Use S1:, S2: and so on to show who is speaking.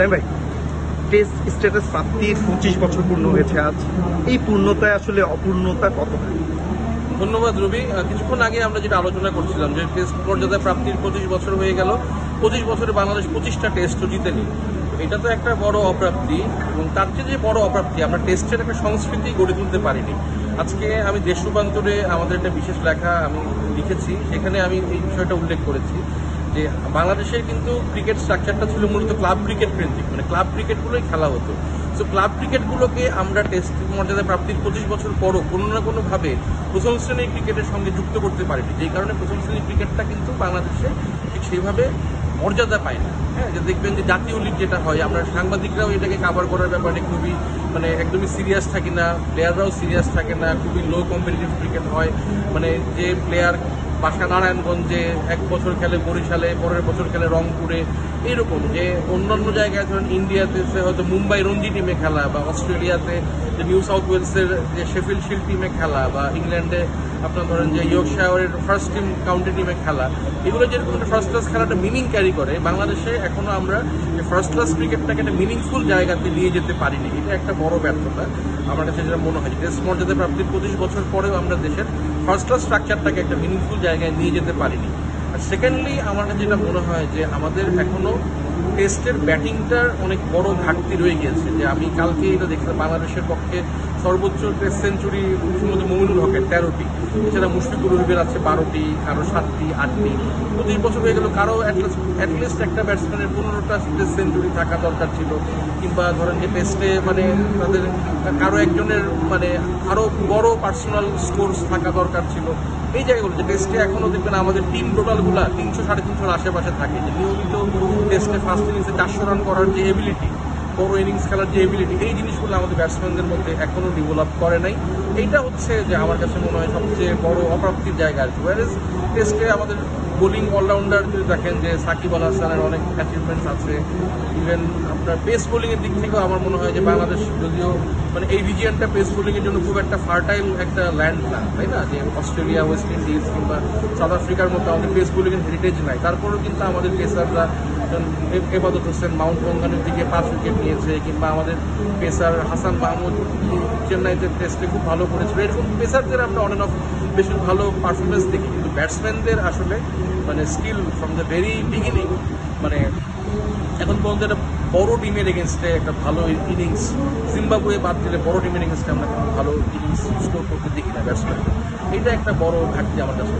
S1: সাইম ভাই? Test status প্রাপ্তির পঁচিশ বছর পূর্ণ হয়েছে আজ। এই পূর্ণতায় আসলে অপূর্ণতা কতটা
S2: ধন্যবাদ রবি। কিছুক্ষণ আগে আমরা যেটা আলোচনা করছিলাম যে টেস্ট মর্যাদা প্রাপ্তির পঁচিশ বছর হয়ে গেল। পঁচিশ বছরে বাংলাদেশ পঁচিশটা টেস্টও জিতেনি এটা তো একটা বড় অপ্রাপ্তি এবং তার চেয়ে যে বড় অপ্রাপ্তি আমরা টেস্টের একটা সংস্কৃতি গড়ে তুলতে পারিনি। আজকে আমি দেশ রূপান্তরে আমাদের একটা বিশেষ লেখা আমি লিখেছি সেখানে আমি এই বিষয়টা উল্লেখ করেছি। যে বাংলাদেশের কিন্তু ক্রিকেট স্ট্রাকচারটা ছিল মূলত ক্লাব ক্রিকেট কেন্দ্রিক মানে ক্লাব ক্রিকেটগুলোই খেলা হতো। সো ক্লাব ক্রিকেটগুলোকে আমরা টেস্ট মর্যাদা প্রাপ্তির পঁচিশ বছর পরও কোনো না কোনোভাবে প্রথম শ্রেণির ক্রিকেটের সঙ্গে যুক্ত করতে পারিনি। যেই কারণে প্রথম শ্রেণির ক্রিকেটটা কিন্তু বাংলাদেশে ঠিক সেইভাবে মর্যাদা পায় না। হ্যাঁ যে দেখবেন যে জাতীয় লিগ যেটা হয়, আমরা সাংবাদিকরাও এটাকে কাভার করার ব্যাপারে খুবই মানে একদমই সিরিয়াস থাকি না প্লেয়াররাও সিরিয়াস থাকে না, খুবই লো কম্পিটিটিভ ক্রিকেট হয়। মানে যে প্লেয়ার বাসা নারায়ণগঞ্জে এক বছর খেলে বরিশালে, পরের বছর খেলে রংপুরে এইরকম যে অন্যান্য জায়গায় ধরেন ইন্ডিয়াতে সে হয়তো মুম্বাই রঞ্জি টিমে খেলা বা অস্ট্রেলিয়াতে যে নিউ সাউথ ওয়েলসের যে শেফিল শিল্ড টিমে খেলা বা ইংল্যান্ডে আপনার ধরেন যে ইয়র্কশায়ারের ফার্স্ট টিম কাউন্টি টিমে খেলা, এগুলো যেরকম একটা ফার্স্ট ক্লাস খেলাটা মিনিং ক্যারি করে, বাংলাদেশে এখনও আমরা ফার্স্ট ক্লাস ক্রিকেটটাকে একটা মিনিংফুল জায়গাতে নিয়ে যেতে পারিনি। এটা একটা বড় ব্যর্থতা। আমার কাছে যেটা মনে হয় টেস্ট মর্যাদা প্রাপ্তির পঁচিশ বছর পরেও আমরা দেশের ফার্স্ট ক্লাস স্ট্রাকচারটাকে একটা মিনিংফুল জায়গায় নিয়ে যেতে পারিনি। আর সেকেন্ডলি আমার কাছে যেটা মনে হয়, যে আমাদের এখনও টেস্টের ব্যাটিংটার অনেক বড় ঘাটতি রয়ে গিয়েছে। যে আমি কালকে এটা দেখলাম, বাংলাদেশের পক্ষে সর্বোচ্চ টেস্ট সেঞ্চুরি সম্ভবত মমিনুল হকের তেরোটি। এছাড়া মুশফিকুর রহিমের আছে বারোটি, কারও সাতটি, আটটি। তো পঁচিশ বছর হয়ে গেল, কারও অ্যাটলিস্ট একটা ব্যাটসম্যানের পনেরোটা সেঞ্চুরি থাকা দরকার ছিল। কিংবা ধরেন যে টেস্টে মানে তাদের কারও একজনের মানে আরও বড় পার্সোনাল স্কোর্স থাকা দরকার ছিল। এই জায়গাগুলো, যে টেস্টে এখনও দেখবেন আমাদের টিম টোটালগুলা তিনশো, সাড়ে তিনশোর আশেপাশে থাকে। যে নিয়মিত টেস্টে ফার্স্ট ইনিংসে চারশো রান করার যে এবিলিটি বড় ইনিংস খেলার যে এবিলিটি এই জিনিসগুলো আমাদের ব্যাটসম্যানদের মধ্যে এখনও ডেভেলপ করে নাই। এইটা হচ্ছে যে আমার কাছে মনে হয় সবচেয়ে বড় অপ্রাপ্তির জায়গা আর কি। ওয়ারেজ টেস্টে আমাদের বোলিং অলরাউন্ডার যদি দেখেন যে সাকিব আল হাসানের অনেক অ্যাচিভমেন্টস আছে ইভেন আপনার পেস বোলিংয়ের দিক থেকেও আমার মনে হয় যে বাংলাদেশ যদিও মানে এই রিজিয়নটা পেস বোলিংয়ের জন্য খুব একটা ফার্টাইল একটা ল্যান্ড না, তাই না? যে অস্ট্রেলিয়া ওয়েস্ট ইন্ডিজ কিংবা সাউথ আফ্রিকার মতো আমাদের পেস বোলিংয়ের হেরিটেজ নাই। তারপরেও কিন্তু আমাদের পেসাররা এবাদত হোসেন মাউন্ট বঙ্গানের দিকে পাঁচ উইকেট নিয়েছে, কিংবা আমাদের পেসার হাসান মাহমুদ চেন্নাইতে টেস্টে খুব ভালো করেছিল। এরকম পেসারদের আমরা অন অফ বেশি ভালো পারফরমেন্স দেখি, কিন্তু ব্যাটসম্যানদের আসলে মানে skill from the very beginning মানে এখন পর্যন্ত একটা বড় টিমের এগেনস্টে একটা ভালো ইনিংস জিম্বাবুয়ে বাদ দিলে বড় টিমের এগেনস্টে আমরা ভালো ইনিংস স্কোর করতে দেখি না ব্যাটসম্যান এটা একটা বড় ঘাটতি আমার কাছে